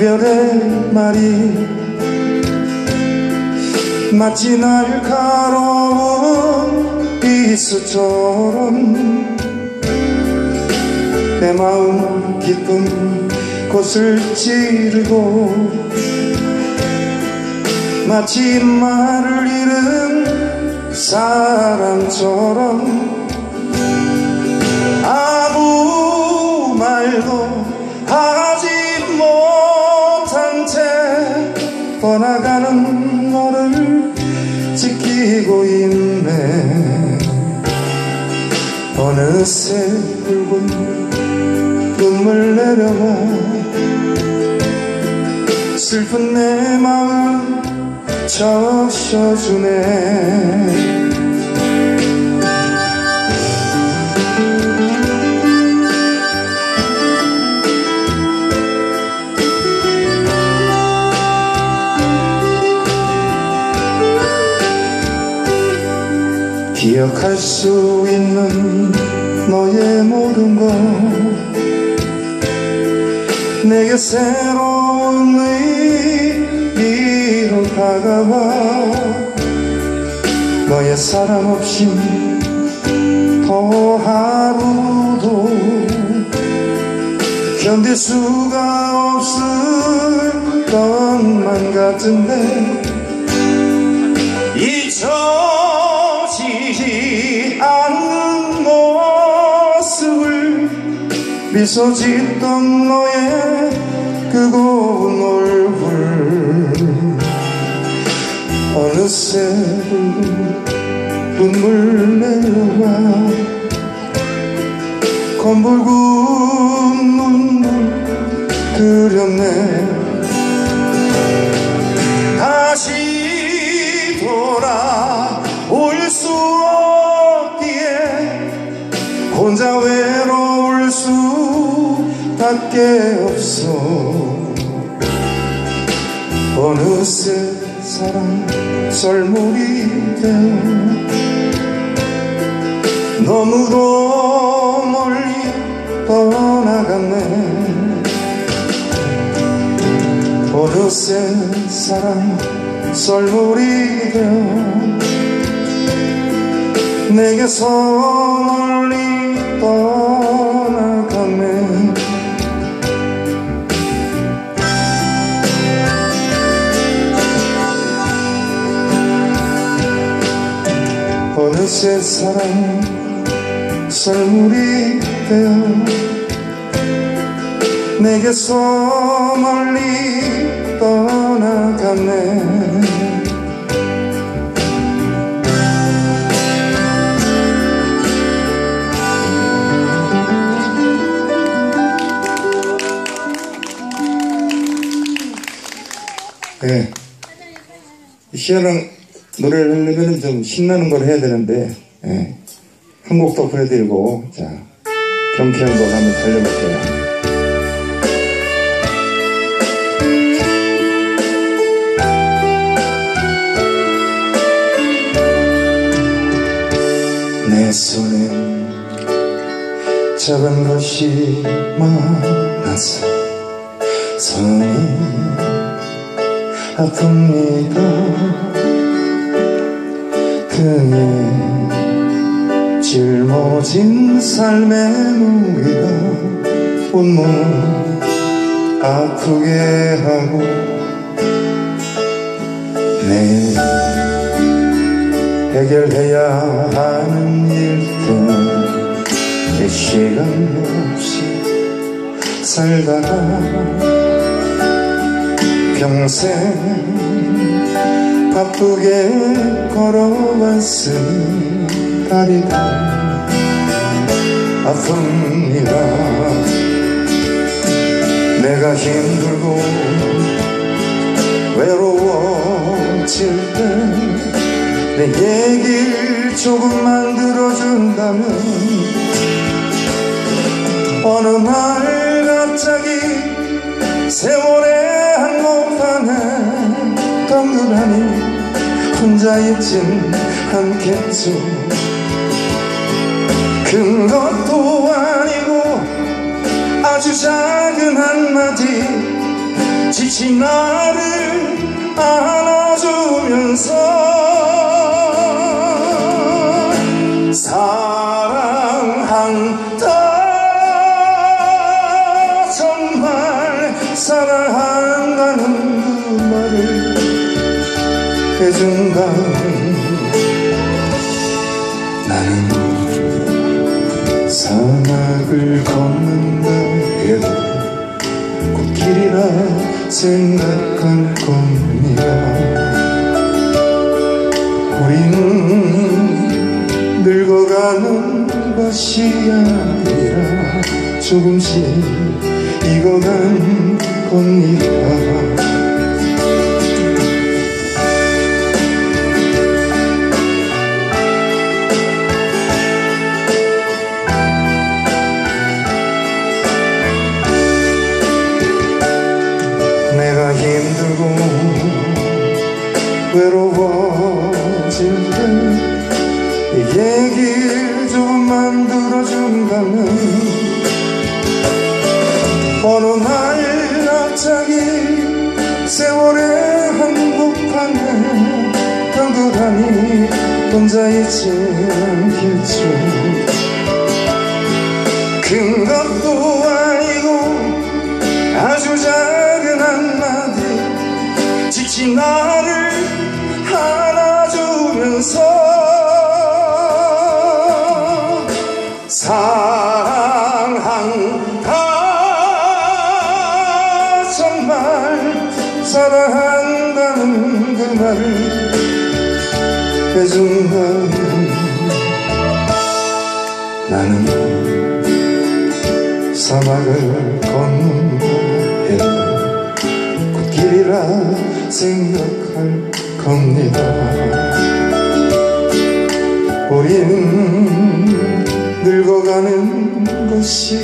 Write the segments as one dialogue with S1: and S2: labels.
S1: 이별의 말이 마치 날카로운 비수처럼 내 마음 깊은 곳을 찌르고 마치 말을 잃은 사람처럼 어느새 붉은 눈물 내려와 슬픈 내 마음 적셔주네. 기억할 수 있는 너의 모든 것 내게 새로운 의미로 다가와 너의 사랑 없이 더 하루도 견딜 수가 없을 것만 같은데 잊혀 미소 짓던 너의 그 고운 얼굴? 어느새 눈물 내려와 검붉은 눈물 그렸네. 다시 돌아올 수 없기에 혼자 외로울 수 밖에 없어. 어느새 사랑 썰물이 되어 너무도 멀리 떠나갔네. 어느새 사랑 썰물이 되어 내게서 어느새 사랑 썰물이 되어 내게서 멀리 떠나갔네 네. 희한한 노래를 하려면 좀 신나는 걸 해야 되는데 예. 한곡더 보내드리고 자 경쾌한 걸 한번 달려볼게요 내 손엔 작은 것이 많아서 손이 아픕니다 등에 짊어진 삶의 무게가 온몸을 아프게 하고 매일 해결해야 하는 일들 내 시간 없이 살다가 평생 바쁘게 걸어왔으니 다리가 아픕니다 내가 힘들고 외로워질 때 내 얘기를 조금만 들어준다면 어느 날 갑자기 세월의 한복판에 덩그러니 혼자 있진 않겠죠. 큰 것도 아니고 아주 작은 한마디. 지친 나를 안아주면서 해준다. 나는 사막을 걷는다 해도 꽃길이라 생각할 겁니다. 우리는 늙어가는 것이 아니라 조금씩 익어간 겁니다 들어준다면 어느 날 갑자기 세월의 한복판에 덩그러니 혼자 있지 않겠죠. 큰 해준다면 나는 사막을 해도 꽃길이라 생각할 겁니다. 우린 늙어가는 것이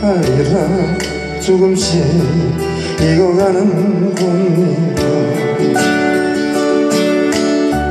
S1: 아니라 조금씩 익어가는 겁니다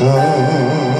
S1: come